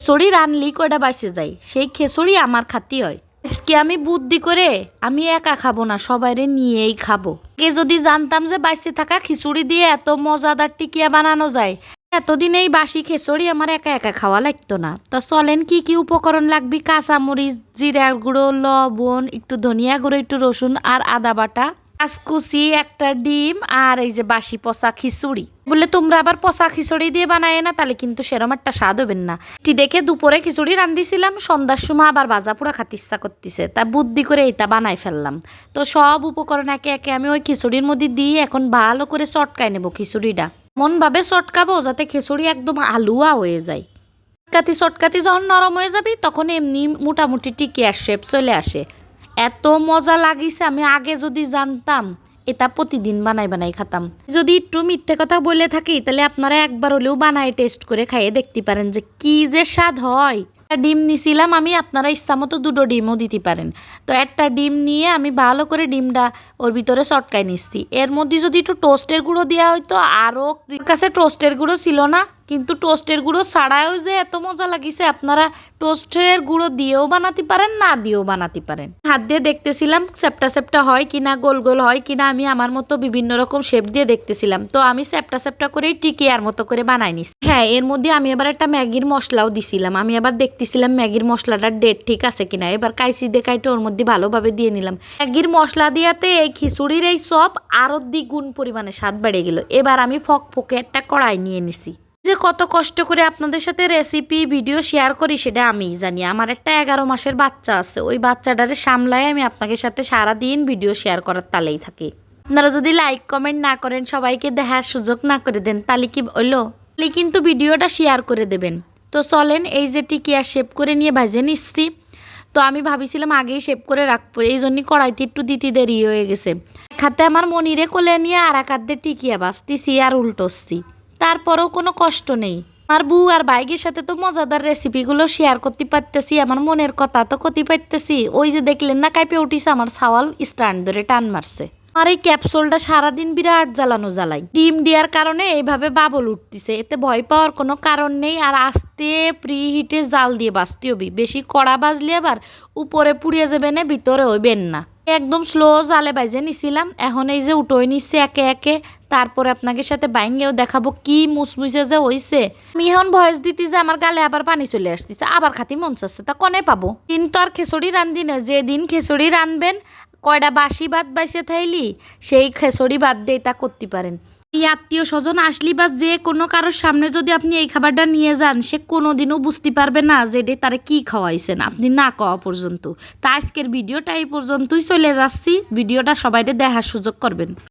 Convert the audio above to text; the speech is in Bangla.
খিচুড়ি রানলি কয়টা বাইসে যায়? সেই খিচুড়ি আমার খাতি হয়। আজকে আমি বুদ্ধি করে আমি একা খাব না, সবাইরে নিয়েই খাব। আগে যদি জানতাম যে বাইসে থাকা খিচুড়ি দিয়ে এত মজাদার টিকিয়া বানানো যায় এতদিন এই বাসি খিচুড়ি আমার একা একা খাওয়া লাগতো না। তা চলেন কি কি উপকরণ লাগবে? কাঁচামরিচ জিরা গুঁড়ো, লবণ, একটু ধনিয়া গুঁড়ো, একটু রসুন আর আদা বাটা। কাঁচকুচি একটা ডিম আর এই যে বাসি পচা খিচুড়ি। বলে তোমরা আবার পচা খিচুড়ি দিয়ে বানায় না, তাহলে কিন্তু সেরম একটা স্বাদ হবেন না। টি দেখে দুপুরে খিচুড়ি রান্ধিছিলাম, সন্ধ্যার সময় আবার ভাজা পোড়া খাতে ইচ্ছা করতেছে। তা বুদ্ধি করে এইটা বানাই ফেললাম। তো সব উপকরণ একে একে আমি ওই খিচুড়ির মধ্যে দিয়ে এখন ভালো করে চটকায় নেব খিচুড়িটা। মনভাবে চটকাবো যাতে খিচুড়ি একদম আলুয়া হয়ে যায়। চটকাতি চটকাতি যখন নরম হয়ে যাবে, তখন এমনি মোটামুটি টিকিয়ার শেপ চলে আসে। এত মজা লাগিছে, আমি আগে যদি জানতাম, এটা প্রতিদিন বানাই বানাই খাতাম। যদি একটু মিথ্যে কথা বলে থাকি, তাহলে আপনারা একবার হলেও বানায় টেস্ট করে খাইয়ে দেখতে পারেন যে কি যে স্বাদ হয়। একটা ডিম নিছিলাম আমি, আপনারা ইচ্ছা মতো দুটো ডিমও দিতে পারেন। তো একটা ডিম নিয়ে আমি ভালো করে ডিমটা ওর ভিতরে চটকাই নিচ্ছি। এর মধ্যে যদি একটু টোস্টের গুঁড়ো দেওয়া হয়তো আরও কাছে টোস্টের গুঁড়ো ছিল না, কিন্তু টোস্টের গুঁড়ো ছাড়াও যে এত মজা লাগিছে, আপনারা টোস্টের গুঁড়ো দিয়েও বানাতে পারেন, না দিয়েও বানাতে পারেন। হাত দিয়ে দেখতেছিলাম সেপটা সেপটা হয় কিনা, গোল গোল হয় কিনা, আমি আমার মতো বিভিন্ন রকম শেপ দিয়ে দেখতেছিলাম। তো আমি সেপটা সেপটা করেই টিকিয়ার মতো করে বানাই নিছি হ্যাঁ এর মধ্যে আমি আবার একটা ম্যাগির মশলাও দিছিলাম। আমি আবার দেখতেছিলাম ম্যাগির মশলাটার ডেট ঠিক আছে কিনা। এবার কাইসি দেখাইতে ওর মধ্যে ভালোভাবে দিয়ে নিলাম। ম্যাগির মশলা দিয়াতে এই খিচুড়ির এই সব আরও দ্বিগুণ পরিমাণে স্বাদ বেড়ে গেল। এবার আমি ফক ফকে একটা কড়াই নিয়ে নিছি। যে কত কষ্ট করে আপনাদের সাথে রেসিপি ভিডিও শেয়ার করি সেটা আমিই জানি। আমার একটা এগারো মাসের বাচ্চা আছে। ওই বাচ্চাটারে সামলায় আমি আপনাদের সাথে সারা দিন ভিডিও শেয়ার করার তালেই থাকি। আপনারা যদি লাইক কমেন্ট না করেন, সবাইকে দেখার সুযোগ না করে দেন, তাহলে কি হলো? তাহলে কিন্তু ভিডিওটা শেয়ার করে দেবেন। তো চলেন এই যে টিকিয়া শেপ করে নিয়ে ভাজে নিচ্ছি। তো আমি ভাবিছিলাম আগেই শেপ করে রাখব, এই জন্যই কড়াইতে একটু দিতে দেরি হয়ে গেছে। এক হাতে আমার মনিরে কোলে নিয়ে আর এক হাতে টিকিয়া বাঁচতেছি আর উল্টোচ্ছি। তারপরেও কোনো কষ্ট নেই। আমার বউ আর বাইকের সাথে তো মজাদার রেসিপিগুলো শেয়ার করতে পারতেছি, আমার মনের কথা তো করতে পারতেছি। ওই যে দেখলেন না কাইপে উঠিছে, আমার সাওয়াল স্ট্যান্ড ধরে টান মারছে। আর এই ক্যাপসুলটা সারাদিন বিরাট জ্বালানো জ্বালাই। ডিম দেওয়ার কারণে এইভাবে বাবল উঠতেছে। এতে ভয় পাওয়ার কোনো কারণ নেই আর আস্তে প্রি হিটে জাল দিয়ে বাঁচতে হবি। বেশি কড়া বাজলে আবার উপরে পুড়িয়ে যাবে না, ভিতরে হইবেন না। একদম স্লো জালে বাইজে নিছিলাম। এখন এই যে উটোই নিচ্ছে একে একে। তারপরে আপনাকে সাথে বাইঙ্গেও দেখাবো কি মুসমুসে যে হইছে। আমি এখন ভয়েস দিতে যে আমার গালে আবার পানি চলে আসতেছে। আবার খাতি মন চাচ্ছে, তা কনে পাবো? কিন্তু আর খেচড়ি রান্ধি না। যেদিন খেচড়ি রানবেন কয়টা বাসি ভাত বাইসে থাইলি, সেই খেসড়ি বাদ দিয়ে তা করতে পারেন। এই আত্মীয় স্বজন আসলি বা যে কোনো কারোর সামনে যদি আপনি এই খাবারটা নিয়ে যান, সে কোনো দিনও বুঝতে পারবে না যে এটা তারা কী খাওয়াইছেন। আপনি না খাওয়া পর্যন্ত। তা আজকের ভিডিওটা এই পর্যন্তই চলে যাচ্ছি। ভিডিওটা সবাইকে দেখার সুযোগ করবেন।